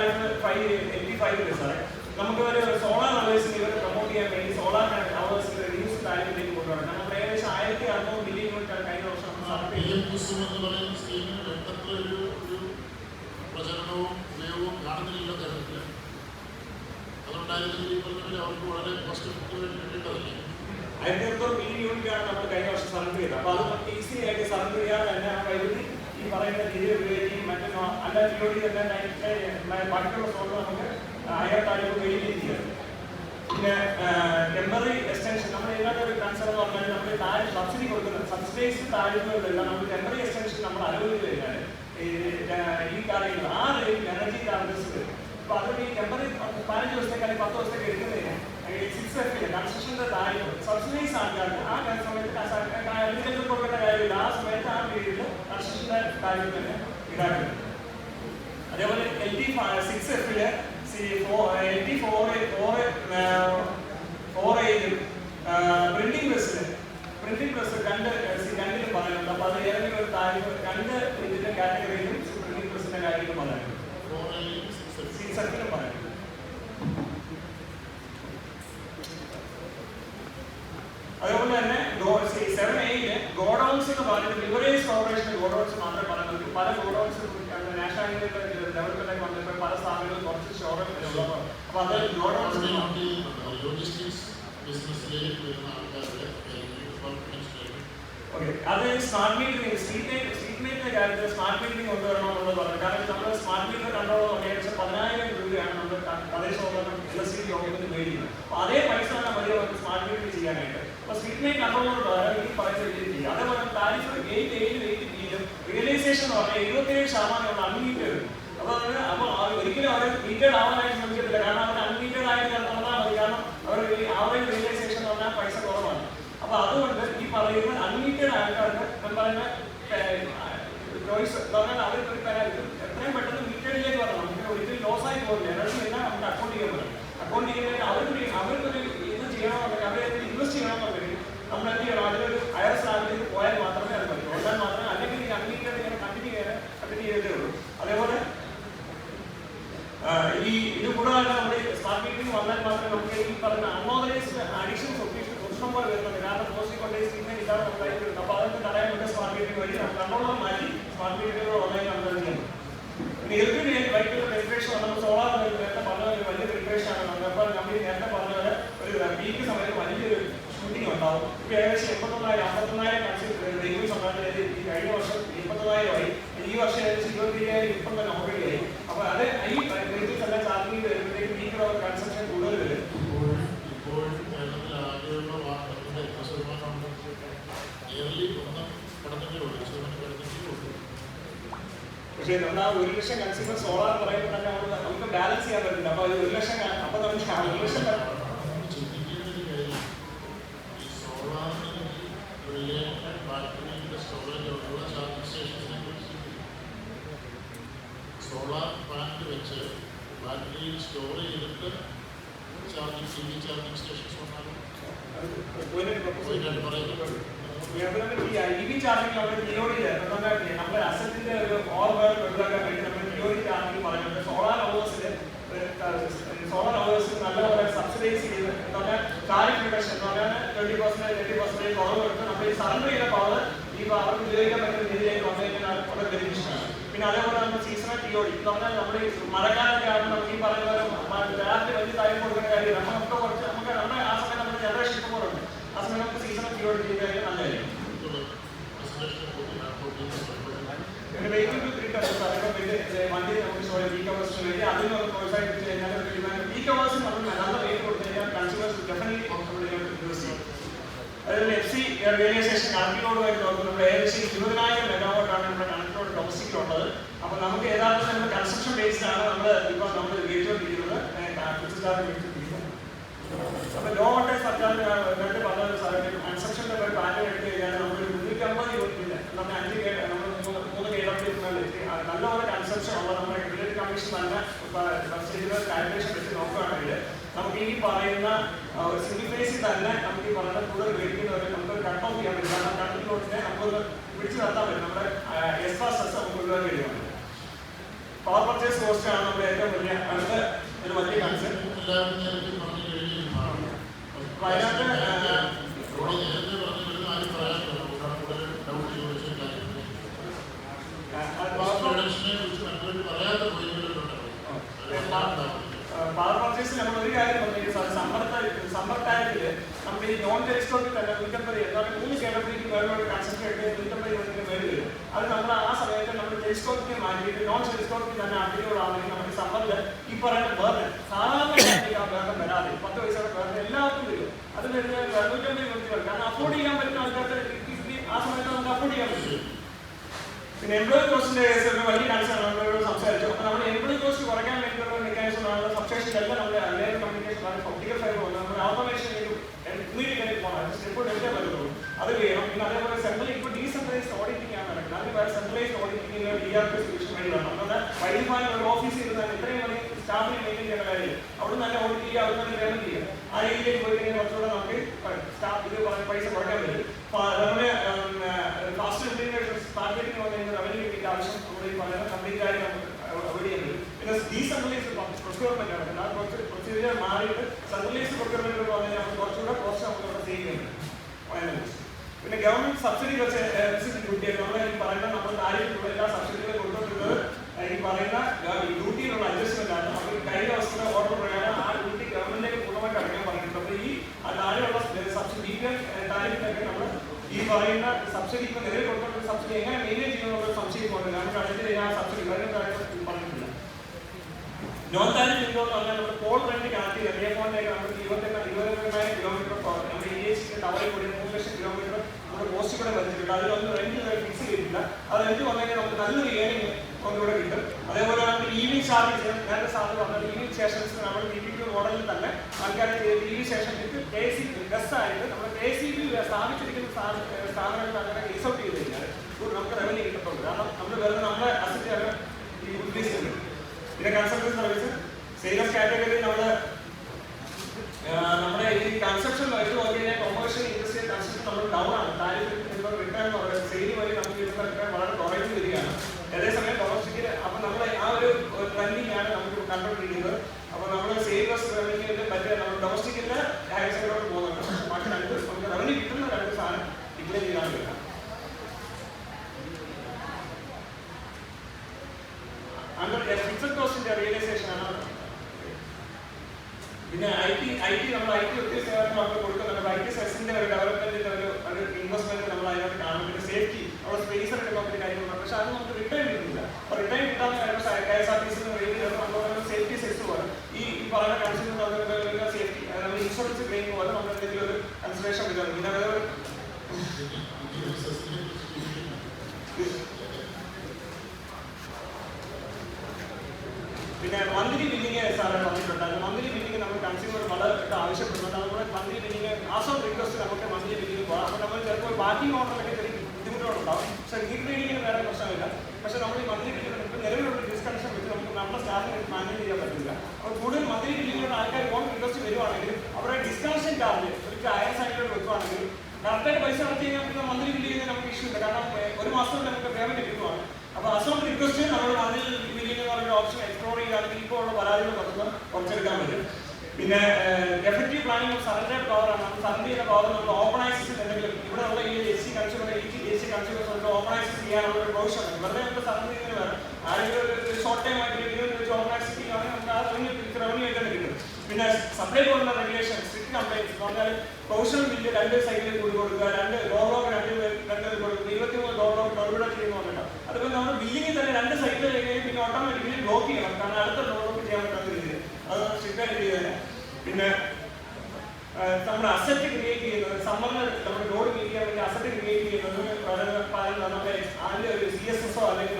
Tariff five eighty five സാറേ നമുക്ക് ഒരു സോളാർ അവേഴ്സിന് ഇവർ പ്രൊമോട്ട് ചെയ്യാൻ വേണ്ടി സോളാർ അവേഴ്സിന് റെഡ്യൂസ് കാര്യത്തിലേക്ക് കൊണ്ടുവരണം. നമ്മൾ ഏകദേശം ആയിരത്തി അറുന്നൂറ് മില്യൺ യൂണിറ്റ് കഴിഞ്ഞ വർഷം പ്രചരണവും ഉപയോഗവും കാണുന്നില്ലല്ലോ കേരളത്തിൽ അതുകൊണ്ടായിരുന്നെങ്കിൽ ഈ പറഞ്ഞ അവർക്ക് വളരെ കോസ്റ്റ് ആയിരത്തി അറുന്നൂറ് മില്യൺ യൂണിറ്റ് ആണ് നമ്മൾ കഴിഞ്ഞ വർഷം സറണ്ടർ ചെയ്തത്. അപ്പോൾ അത് നമുക്ക് ഈസി ആയിട്ട് സറണ്ടർ ചെയ്യാതെ തന്നെ ആ വൈദ്യുതി ഈ പറയുന്ന രീതിയിൽ ഉപയോഗിക്കുകയും മറ്റു അല്ല ജിയോടി തന്നെ നൈറ്റ് ബാക്കിയുള്ള സോളിൽ നമുക്ക് ഹയർ വരികയും ചെയ്യാം പിന്നെ ടെമ്പററി എക്സ്റ്റൻഷൻ നമ്മൾ ഇതിനകത്ത് ഒരു കൺസേൺ എന്ന് പറഞ്ഞാൽ നമ്മൾ താഴെ സബ്സിഡി കൊടുക്കുന്നത് സബ്സിഡൈസ് താരിഫുകളിലെല്ലാം നമ്മൾ ടെമ്പററി എക്സ്റ്റൻഷൻ നമ്മൾ അനുവദിച്ചു കഴിഞ്ഞാൽ ഈ കാര്യങ്ങൾ ആ എനർജി ചാർജസ് വരും അപ്പോൾ അതുകൊണ്ട് ഈ ടെമ്പററി പതിനഞ്ച് ദിവസത്തേക്ക് അല്ലെങ്കിൽ പത്ത് ദിവസത്തേക്ക് എടുക്കുന്നതിന്. സിക്സ് എഫ് കൺസ്ട്രക്ഷന്റെ താരിഫ് സബ്സിഡൈസ് ആൾക്കാർക്ക് ആ സമയത്ത് കൊടുക്കേണ്ട കാര്യമില്ല. ആ സമയത്ത് ആ പീരീഡിൽ കൺസ്ട്രക്ഷന്റെ താരിഫ് തന്നെ ഈടാക്കുന്നത് അതേപോലെ എൽ ടി സിക്സ് എഫിൽ എൽ ടി ഫോർ ഫോർ എയിലും പ്രിന്റിംഗ് പ്രസ്സിൽ പ്രിന്റിംഗ് പ്രസ് രണ്ട് സി- രണ്ടിലും പറയുന്നുണ്ട് അപ്പോൾ അത് ഏതെങ്കിലും ഒരു താരിഫ് രണ്ട് ഇതിന്റെ കാറ്റഗറിയിലും പ്രിന്റിംഗ് പ്രസിന്റെ കാര്യത്തിലും പറയുന്നുണ്ട് ഫോർ എയിലും സിക്സ് എഫ് സിക്സ് എഫിലും പറയുന്നുണ്ട് അതേപോലെ തന്നെ സെവൻ എയിൽ ഗോഡൌൺസ് എന്ന് പറഞ്ഞിട്ട് ലിവറേജ് കോർപ്പറേഷൻ ഗോഡൌൺസ് മാത്രമേ പറയുന്നുള്ളൂ പല ഗോഡൌൺസ് നാഷണൽ ഡെവലപ്മെന്റ് വന്നപ്പോൾ പല സ്ഥാപനങ്ങളും കുറച്ച് ഷോറൂം അപ്പൊ അത് ഗോഡൌൺസ് ലോജിസ്റ്റിക്സ് ബിസിനസ്സിലേക്ക് വരുന്ന ആൾക്കാരുടെ ഓക്കെ അത് സ്മാർട്ട് മീറ്ററിംഗ് സ്ട്രീറ്റ് സ്ട്രീറ്റ് മീറ്ററിന്റെ കാര്യത്തിൽ സ്മാർട്ട് മീറ്ററിംഗ് കൊണ്ടുവരണം എന്നുള്ളത് പറഞ്ഞു. കാരണം നമ്മൾ സ്മാർട്ട് മീറ്റർ കണ്ടോളം. ഏകദേശം പതിനായിരം രൂപയാണ് നമ്മൾ പ്രദേശമുള്ള എൽ എസ് സി യോഗത്തിൽ മേടിക്കുന്നത്. അപ്പോൾ അതേ പൈസ തന്നെ മതി നമുക്ക് സ്മാർട്ട് മീറ്റർ ചെയ്യാനായിട്ട്. അപ്പോൾ സ്ട്രീറ്റ് മീറ്റർ കണ്ടോളം പകരം ഈ പൈസ അതേപോലെ താരിഫ് എയ്റ്റ് എയ്റ്റ് റിയലൈസേഷൻ എന്ന് പറഞ്ഞാൽ എഴുപത്തിയേഴ് ശതമാനം അൺലിമിറ്റഡ് അപ്പോൾ അത് അപ്പൊ അവർ ഒരിക്കലും അവർ മീറ്റേഡ് ആവാനായിട്ട് ശ്രമിക്കത്തില്ല. കാരണം അവർ അൺലിമിറ്റഡ് ആയിട്ട് നടന്നാൽ മതി. കാരണം അവർ ആവറേജ് റിയലൈസേഷൻ എന്ന് പറഞ്ഞാൽ പൈസ കുറവാണ്. അപ്പൊ അതുകൊണ്ട് ഈ പറയുന്ന അൺലിമിറ്റഡ് ആൾക്കാർക്ക് ഞാൻ പറയുന്ന ചോയ്സ് പറഞ്ഞാൽ അവർക്ക് ഒരു എത്രയും പെട്ടെന്ന് മീറ്റഡിലേക്ക് വരണം. ഒരിക്കലും ലോസ് ആയി പോകില്ല എനർജി എല്ലാം നമുക്ക് അക്കൗണ്ട് ചെയ്യാൻ പറ്റും അക്കൗണ്ട് ചെയ്യുന്നതിന് അവർക്ക് അവർക്കൊരു ഇത് ചെയ്യണമെന്നുണ്ടെങ്കിൽ അവരെ ഇൻവെസ്റ്റ് ചെയ്യണമെന്നുണ്ടെങ്കിൽ നമ്മൾ എന്ത് ചെയ്യണം അതിലൊരു ഹയർ സ്റ്റാൻഡിലേക്ക് പോയാൽ മാത്രമേ അത് പറ്റൂ എന്നാൽ മാത്രമേ അല്ലെങ്കിൽ ഈ അൺമീറ്റഡ് ഇങ്ങനെ കണ്ടിന്യൂ ചെയ്യാൻ കണ്ടിന്യൂ ചെയ്തേ ഉള്ളൂ അതേപോലെ ആഹ് ഈ ഇത് കൂടാതെ നമ്മുടെ സ്മാർട്ട് മീറ്റിംഗ് വന്നാൽ മാത്രമേ നമുക്ക് ഈ പറഞ്ഞ അൺഓതറൈസ്ഡ് അഡീഷൻസ് പോലെ വരുന്നുണ്ട്. കാരണം പോസ്റ്റ് കൊണ്ടേ സ്ട്രീറ്റ്മെന്റ് ഇതാണ് ഉണ്ടായി വരുന്നത് അപ്പോൾ മാറ്റി സ്മാർട്ട് മീറ്റിംഗുകൾ ഓൺലൈൻ ചെയ്യുന്നത് പിന്നെ ഇലക്ട്രിക് വൈദ്യുതി പെനിട്രേഷൻ നമ്മൾ സോളാർ നേരത്തെ വലിയ പെനിട്രേഷൻ ആണ്. നമ്മൾ അപ്പോൾ നേരത്തെ പറഞ്ഞ പോലെ ഒരു പീക്ക് സമയത്ത് വലിയൊരു ഷൂട്ടിംഗ് ഉണ്ടാവും. ഇപ്പോൾ ഏകദേശം എൺപത്തൊന്നായിരം അമ്പത്തൊന്നായിരം കൺസ്യൂമർ ഡെലിവറി സമയത്ത് ഈ കഴിഞ്ഞ വർഷം എൺപത്തൊന്നായിരമായി ഈ വർഷം ഏകദേശം ഇരുപത്തി അയ്യായിരം ഇപ്പം തന്നെ ഓൾറെഡി ആയി അപ്പോൾ അത് ഈ വെഹിക്കിൾസ് എല്ലാം ചാർജിങ് വരുമ്പോഴത്തേക്ക് പീക്ക് അവർ കൺസംഷൻ കൂടുതൽ വരും ഇപ്പോഴും ഇപ്പോഴും കേരളത്തിൽ ആകെയുള്ള വാഹനത്തിന്റെ എത്ര ശതമാനമുണ്ട് ഇയർലി ഒന്ന് കടന്നിട്ടേ ഉള്ളൂ ഒരു ശതമാനം കടന്നിട്ടേ ഉള്ളൂ പക്ഷേ നമ്മൾ ആ ഒരു ലക്ഷം കൺസ്യൂമർ സോളാർ പറയുമ്പോൾ തന്നെ നമ്മൾ നമുക്ക് ബാലൻസ് ചെയ്യാൻ പറ്റില്ല അപ്പോൾ ഒരു ലക്ഷം അപ്പോൾ നമുക്ക് ഒരു ലക്ഷം സോളാർ പ്ലാന്റ് വെച്ച് ബാറ്ററിയിൽ സ്റ്റോർ ചെയ്തിട്ട് charging C V charging stations പറയുന്നത്. ഇ വി ചാർജിങ് നമ്മൾ ജിയോഡിയിൽ നമ്മുടെ അസറ്റിന്റെ ഒരു ഓർമ്മ ഒഴിവാക്കാൻ വേണ്ടി നമ്മൾ ജിയോഡി ചാർജിങ് പറയുന്നുണ്ട് സോളാർ അവേഴ്സിൽ സോളാർ അവേഴ്സ് നല്ലപോലെ സബ്സിഡൈസ് ചെയ്ത് എന്ന് പറഞ്ഞാൽ താരിഫ് റിഡക്ഷൻ എന്ന് പറഞ്ഞാൽ ട്വന്റി പെർസെന്റ് ട്വന്റി പെർസെന്റ് കുറവ് എടുത്ത് നമ്മൾ ഈ സറണ്ടർ ചെയ്ത പവർ ഈ അവർക്ക് ഉപയോഗിക്കാൻ പറ്റുന്ന രീതിയിലേക്ക് വന്നതിനാൽ വളരെ ബെനിഫിഷ്യലാണ് പിന്നെ അതേപോലെ നമ്മൾ സീസണൽ ടിയോടി എന്ന് പറഞ്ഞാൽ നമ്മൾ ഈ മഴക്കാലം കാരണം നമുക്ക് ഈ പറയുന്ന രാത്രി നമുക്ക് കുറച്ച് നമുക്ക് നമ്മുടെ ആ സമയം നമ്മുടെ ജനറേഷൻ ഇഷ്ടം പോലെ ഉണ്ട് ആ സമയം നമുക്ക് സീസണൽ ടിയോടി ചെയ്ത് കഴിഞ്ഞാൽ നല്ലതായിരിക്കും വണ്ടി നമുക്ക് ഷോ വീ കവേഴ്സ് വേണ്ടി അതിന് പ്രോത്സാഹിപ്പിച്ച് കഴിഞ്ഞാൽ ഒരു ഡിമാൻഡ് വീ കവേഴ്സ് നമ്മൾ നല്ല റേറ്റ് കൊടുത്തു കഴിഞ്ഞാൽ കൺസ്യൂമേഴ്സ് ഡെഫിനറ്റ്ലി യൂസ് ചെയ്യും അതുപോലെ എഫ് സി റിയലൈസേഷൻ കണക്കിലോടുമായിട്ട് നോക്കുമ്പോൾ നമ്മൾ ഏകദേശം ഇരുപതിനായിരം മെഗാവാട്ടാണ് നമ്മുടെ കണക്കിലോട് ഡൊമസ്റ്റിക്കിലുള്ളത് അപ്പോൾ നമുക്ക് യഥാർത്ഥത്തിൽ നമ്മൾ കൺസ്ട്രക്ഷൻ ബേസ്ഡ് ആണ് നമ്മൾ ഇപ്പോൾ നമ്മൾ ഉപയോഗിച്ചുകൊണ്ടിരിക്കുന്നത് അപ്പോൾ ലോ സർക്കാർ രണ്ട് സാധനം കൺസ്ട്രക്ഷന്റെ ഒരു പ്ലാനിൽ എടുത്തു കഴിഞ്ഞാൽ നമ്മൾ മുന്നൂറ്റമ്പത് യൂണിറ്റില്ല നമ്മൾ അഞ്ച് നമ്മൾ മൂന്ന് കേരളത്തിൽ നല്ലപോലെ കൺസെപ്ഷൻ ഉള്ള നമ്മുടെ റെഗുലേറ്ററി കമ്മീഷൻ തന്നെ ചെയ്ത കാൽക്കുലേഷൻ വെച്ച് നോക്കുകയാണെങ്കിൽ നമുക്ക് ഈ പറയുന്ന സിംഗിൾ ഫേസിൽ തന്നെ നമുക്ക് ഈ പറയുന്ന കൂടുതൽ മേടിക്കുന്നവരെ നമുക്ക് കട്ട് ഓഫ് ചെയ്യാൻ പറ്റും കാരണം കണക്കിലോട്ടിനെ നമുക്കൊന്ന് പിടിച്ചു നിർത്താൻ പറ്റും നമ്മുടെ എക്സ്ട്രാ സ്ട്രെസ് നമുക്ക് ഒഴിവാക്കി കഴിയുമാണ് പവർ പർച്ചേസ് കോസ്റ്റ് ആണ് നമ്മുടെ ഏറ്റവും വലിയ അടുത്ത ഒരു വലിയ കൺസേൺ നമ്മുടെ ഈ നോൺ ടെലിസ്കോപ്പിൽ തന്നെ നൂറ്റമ്പത് എന്നാൽ മൂന്ന് കേരളത്തിലേക്ക് വേറെ കൺസെൻട്രേറ്റ് നൂറ്റമ്പത് യൂണിറ്റിന് മേളിൽ വരും അത് നമ്മൾ ആ സമയത്ത് നമ്മൾ ടെലിസ്കോപ്പിനെ മാറ്റിയിട്ട് നോൺ ടെലിസ്കോപ്പിൽ തന്നെ അടിയോടാണെങ്കിൽ നമുക്ക് സമ്മർദ്ദം ഈ പറയുന്ന ബേർഡ് സാധാരണ ബേർഡ് വരാതെ പത്ത് പൈസയുടെ ബേർഡ് എല്ലാവർക്കും വരും. അത് വരുന്ന നൂറ്റമ്പത് യൂണിറ്റുകൾ കാരണം അഫോർഡ് ചെയ്യാൻ പറ്റുന്ന ആൾക്കാർക്ക് ആ സമയത്ത് നമുക്ക് അഫോർഡ് ചെയ്യാൻ പിന്നെ എംപ്ലോയി കോസ്റ്റിന്റെ കേസ് ഒരു വലിയ കൺസേൺ നമ്മളോട് സംസാരിച്ചു അപ്പോൾ നമ്മൾ എംപ്ലോയി കോസ്റ്റ് കുറയ്ക്കാൻ വേണ്ടിയുള്ള മെക്കാനിസം ആണ് എല്ലാം നമ്മൾ ലെയർ കമ്മ്യൂണിക്കേഷൻ ഒപ്റ്റിക്കൽ ഫൈബർ വന്നത് നമ്മൾ ഓട്ടോമേഷനിലേക്ക് ഇമ്മീഡിയറ്റ് പോകണം സ്റ്റെപ്പ് എടുക്കാൻ പറ്റുള്ളൂ അത് വേണം. പിന്നെ അതേപോലെ സെൻട്രൽ ഇപ്പോൾ ഡീസെൻട്രലൈസ്ഡ് ഓഡിറ്റിംഗ് ആണ് നടക്കുന്നത്. അതിന് centralised auditing D R P solution വേണ്ടി വേണം നമ്മുടെ വൈദ്യുമാൻ ഒരു ഓഫീസിൽ ഇരുന്നാൽ ഇത്രയും മണി സ്റ്റാഫിനെ മെയിന്റെയിൻ ചെയ്യേണ്ട കാര്യം. അവിടെ നല്ല ഓഡിറ്റ് ചെയ്യുക അവിടെ നല്ല പേയ്മെന്റ് ചെയ്യുക ആ രീതിയിലേക്ക് പോയി കഴിഞ്ഞാൽ കുറച്ചുകൂടെ നമുക്ക് സ്റ്റാഫ് ഇത് പറഞ്ഞ പൈസ കുറയ്ക്കാൻ പറ്റും അപ്പോൾ നമ്മുടെ ഫാസ്റ്റ് ഇംപ്ലിമെന്റേഷൻ ടാർഗറ്റിംഗ് വന്നു റവന്യൂ കിട്ടിയ ആവശ്യം നമ്മുടെ ഈ പറയുന്ന കംപ്ലീറ്റ് ആയി നമുക്ക് അവോയ്ഡ് ചെയ്യാൻ പറ്റും പിന്നെ ഡീസെൻട്രലൈസ്ഡ് പ്രൊക്യൂർമെന്റ് ആണ് ആ പ്രൊസീജിയർ മാറിയിട്ട് സെൻട്രലൈസ്ഡ് പ്രൊക്യൂർമെന്റ് എന്ന് പറഞ്ഞാൽ നമുക്ക് കുറച്ചുകൂടെ കോസ്റ്റ് നമുക്ക് അവിടെ സേവ് പറ്റും. പിന്നെ ഗവൺമെന്റ് സബ്സിഡി വെച്ച് ഡ്യൂട്ടി നമ്മൾ ഈ പറയുന്ന നമ്മൾ കാര്യത്തിലുള്ള എല്ലാ സബ്സിഡികളും കൊടുത്തിട്ടുള്ളത് ഈ പറയുന്ന ഡ്യൂട്ടിയിലുള്ള അഡ്ജസ്റ്റ്മെന്റ് ആണ്. അവർ കഴിഞ്ഞ വർഷത്തെ ഓർഡർ പ്രകാരം ആ ഡ്യൂട്ടി ഗവൺമെന്റിലേക്ക് പൂർണമായിട്ട് അടയ്ക്കാൻ പറഞ്ഞിട്ടുണ്ട്. അപ്പോൾ ഈ താഴെയുള്ള സബ്സിഡി താഴെയൊക്കെ നമ്മൾ ഈ പറയുന്ന സബ്സിഡി ഇപ്പൊ നിലവിൽ കൊടുത്തിട്ടുള്ള സബ്സിഡി എങ്ങനെ മെയിന്റെയിൻ ചെയ്യുന്നുള്ള പോകുന്നത് കാരണം ആ സബ്സിഡി പറഞ്ഞിട്ടില്ല നോൺ താരിഫ് ഇൻകം എന്ന് പറഞ്ഞാൽ നമ്മൾ കോൾ റെന്റ് കണക്ട് ചെയ്ത് അതേ ഫോണിലേക്ക് നമുക്ക് ഇരുപത്തെട്ട് ഇരുപത്തിരണ്ടായിരം കിലോമീറ്റർ നമ്മുടെ ഈ ടവറിൽ കൂടി മൂന്ന് ലക്ഷം കിലോമീറ്റർ നമ്മുടെ പോസ്റ്റ് കൂടെ വലിച്ചിട്ടുണ്ട് അതിലൊന്നും റെന്റ് ഫിക്സ് ചെയ്തിട്ടില്ല. അത് റെന്റ് വന്നെങ്കിൽ നമുക്ക് നല്ലൊരു ഏണിങ് ഒന്നുകൂടെ കിട്ടും. അതേപോലെ നമുക്ക് ഇ വി ചാർജ് നേരത്തെ സാറിന് പറഞ്ഞത് വി സ്റ്റേഷൻസ് നമ്മൾ ബി പി മോഡലിൽ തന്നെ ആൾക്കാരെ ഇ വി സ്റ്റേഷനിലേക്ക് കെ സി ബസ്സായിട്ട് നമ്മൾ കെ സി ബി സ്ഥാപിച്ചിരിക്കുന്ന സ്ഥാപനങ്ങൾ അങ്ങനെ ലീസ് ഔട്ട് ചെയ്ത് കഴിഞ്ഞാൽ നമുക്ക് റവന്യൂ കിട്ടത്തുള്ളൂ. കാരണം നമ്മൾ വെറുതെ നമ്മുടെ അസറ്റ് ഈ ഉദ്ദേശിക്കുന്നത് പിന്നെ കൺസൾട്ടൻസ് സർവീസ് സെയിൽസ് കാറ്റഗറി നമ്മൾ നമ്മുടെ ഈ കൺസ്ട്രക്ഷൻ വഴി നോക്കി കഴിഞ്ഞാൽ കൊമേഴ്ഷ്യൽ ഇൻഡസ്ട്രിയൽ കൺസ്ട്രക്ഷൻ നമ്മൾ ഡൗൺ ആണ്. താരിഫ് റിട്ടേൺ എന്ന് പറയുന്നത് സെയിൽ വഴി നമുക്ക് കിട്ടുന്ന റിട്ടേൺ വളരെ കുറഞ്ഞു വരികയാണ്. അതേസമയം ഡൊമസ്റ്റിക്കിൽ അപ്പൊ നമ്മൾ ആ ഒരു ട്രെൻഡിങ് ആണ് നമുക്ക് കണ്ടുകൊണ്ടിരിക്കുന്നത്. അപ്പൊ നമ്മൾ സെയിൽ റവന്യൂവിന്റെ പറ്റിയ നമ്മൾ ഡൊമസ്റ്റിക്കിന്റെ ഹയർ സൈഡിലോട്ട് പോകുന്നുണ്ട് പക്ഷെ ബാക്കി രണ്ട് നമുക്ക് റവന്യൂ കിട്ടുന്ന രണ്ട് സാധനം ഡിക്ലെയർ ചെയ്താണ് കിട്ടുക അങ്ങനെ ഫിക്സഡ് കോസ്റ്റിന്റെ റിയലൈസേഷൻ ആണ് പിന്നെ ഐ ടി ഐ ടി നമ്മൾ ഐ ടി ഒത്തിരി സേവനം അവർക്ക് കൊടുക്കുന്നുണ്ട് ഐ ടി സെസിന്റെ ഒരു ഡെവലപ്മെന്റിന്റെ ഒരു ഇൻവെസ്റ്റ്മെന്റ് നമ്മൾ അതിനകത്ത് കാണും. പിന്നെ സേഫ്റ്റി അവിടെ സ്പേസ് എടുക്കുന്ന കാര്യങ്ങളുണ്ട് പക്ഷെ അത് നമുക്ക് റിട്ടേൺ കിട്ടുന്നില്ല. റിട്ടേൺ കിട്ടാൻ K S R T safety cess പോലെ. ഈ ഈ പറയുന്ന കൺസ്യൂമർ സേഫ്റ്റി നമ്മൾ ഇൻഷുറൻസ് ക്ലെയിം പോലെ നമ്മൾ എന്തെങ്കിലും ഒരു കൺസിഡറേഷൻ വരുന്നത് പിന്നെ അതേപോലെ പിന്നെ മന്ത്ലി ബില്ലിങ് സാറേ പറഞ്ഞിട്ടുണ്ടായിരുന്നു. മന്ത്ലി ബില്ലിങ് കൺസ്യൂമർ വളരെ ആവശ്യപ്പെടുന്നുണ്ട്. അതുപോലെ മന്ത്ലി ബില്ലിങ് ആസ് റിക്വസ്റ്റ് നമുക്ക് മന്ത്ലി ബില്ലിങ് പോകാം അപ്പോൾ നമ്മൾ ചിലപ്പോൾ ബാക്കിംഗ് ഓർഡറിലൊക്കെ ചെറിയ ബുദ്ധിമുട്ടുകളുണ്ടാവും പക്ഷേ റീ റീഡിങ്ങിന് വേറെ പ്രശ്നമില്ല പക്ഷേ നമ്മൾ ഈ മന്ത്ലി ബില്ലിങ് നമുക്ക് നിലവിലുള്ള ഡിസ്കണക്ഷൻ വെച്ച് നമുക്ക് നമ്മുടെ സ്റ്റാഫിനെ മാനേജ് ചെയ്യാൻ പറ്റില്ല അപ്പോൾ കൂടുതൽ മന്ത്ലി ബില്ലിങ്ങിലുള്ള ആൾക്കാർ ഓൺ റിക്വസ്റ്റ് വരുവാണെങ്കിൽ അവരുടെ ഡിസ്കണക്ഷൻ ചാർജ് ഒരു അയർ സൈഡിലോട്ട് വെക്കുവാണെങ്കിൽ കറക്റ്റായിട്ട് പൈസ അടച്ചു കഴിഞ്ഞാൽ പിന്നെ മന്ത്ലി ബില്ല് ചെയ്യുന്നത് നമുക്ക് ഇഷ്യൂ ഇല്ല കാരണം ഏഹ്, ഒരു മാസം കൊണ്ട് നമുക്ക് പേയ്മെന്റ് കിട്ടുവാണ് അപ്പോൾ അസോൺ റിക്വസ്റ്റ് നമ്മൾ മന്ത്ലി ബില്ലിംഗ് എന്ന് പറഞ്ഞ ഓപ്ഷൻ എക്സ്പ്ലോർ ചെയ്യുകയാണെങ്കിൽ ഇപ്പോൾ ഉള്ള പരാതികൾ കുറച്ച് കുറച്ചെടുക്കാൻ പറ്റും പിന്നെ എഫക്റ്റീവ് പ്ലാനിംഗ് സറണ്ടർ പവർ ആണ്. നമ്മൾ ചെയ്യുന്ന പവർ നമ്മൾ ആക്സസ് എന്തെങ്കിലും ഇവിടെ ഉള്ള ഈ എസ് സി കൺസ്യൂമർ ഈ S C consumers open access ചെയ്യാനുള്ള ഒരു പ്രൊവിഷൻ ഉണ്ട്. വെറുതെ നമുക്ക് സറണ്ടർ ചെയ്യുന്നതിന് ആരെങ്കിലും ഒരു ഷോർട്ട് ടൈം ആയിട്ട് വെച്ച് ഓപ്പണൈസ് ചെയ്യുകയാണെങ്കിൽ നമുക്ക് ആ റവന്യൂ റവന്യൂ ആയിട്ട് തന്നെ കിട്ടും പിന്നെ സപ്ലൈ പോലുള്ള റെഗുലേഷൻ സ്ട്രിക്ട് കംപ്ലൈൻസ് എന്ന് പറഞ്ഞാൽ പ്രൊവിഷണൽ ബില്ല് രണ്ട് സൈഡിൽ കൂടി കൊടുക്കുക രണ്ട് ലോക്ക് രണ്ട് രണ്ട് ഇരുപത്തി കൊടുക്കുക ഇരുപത്തിമൂന്ന് ലോക്ക് ചെയ്യുന്ന പറഞ്ഞിട്ട് അതുപോലെ നമ്മൾ ബില്ലിങ്ങിൽ തന്നെ രണ്ട് സൈഡിൽ പിന്നെ ഓട്ടോമാറ്റിക്കലി ബ്ലോക്ക് ചെയ്യണം. കാരണം അടുത്ത ലോക്ക് ചെയ്യാൻ പറ്റാത്ത രീതിയിൽ. അത് സ്ട്രിക്റ്റ് ആയിട്ട് ചെയ്യുന്നത് പിന്നെ നമ്മുടെ അസറ്റ് ക്രിയേറ്റ് ചെയ്യുന്നത് സമ്മറിന് നമ്മുടെ ലോഡ് ക്രിയേറ്റ് ചെയ്യാൻ വേണ്ടി അസറ്റ് ക്രിയേറ്റ് ചെയ്യുന്നത് പറയുന്നത് നമ്മുടെ അതിന്റെ ഒരു സി എസ് എസോ അല്ലെങ്കിൽ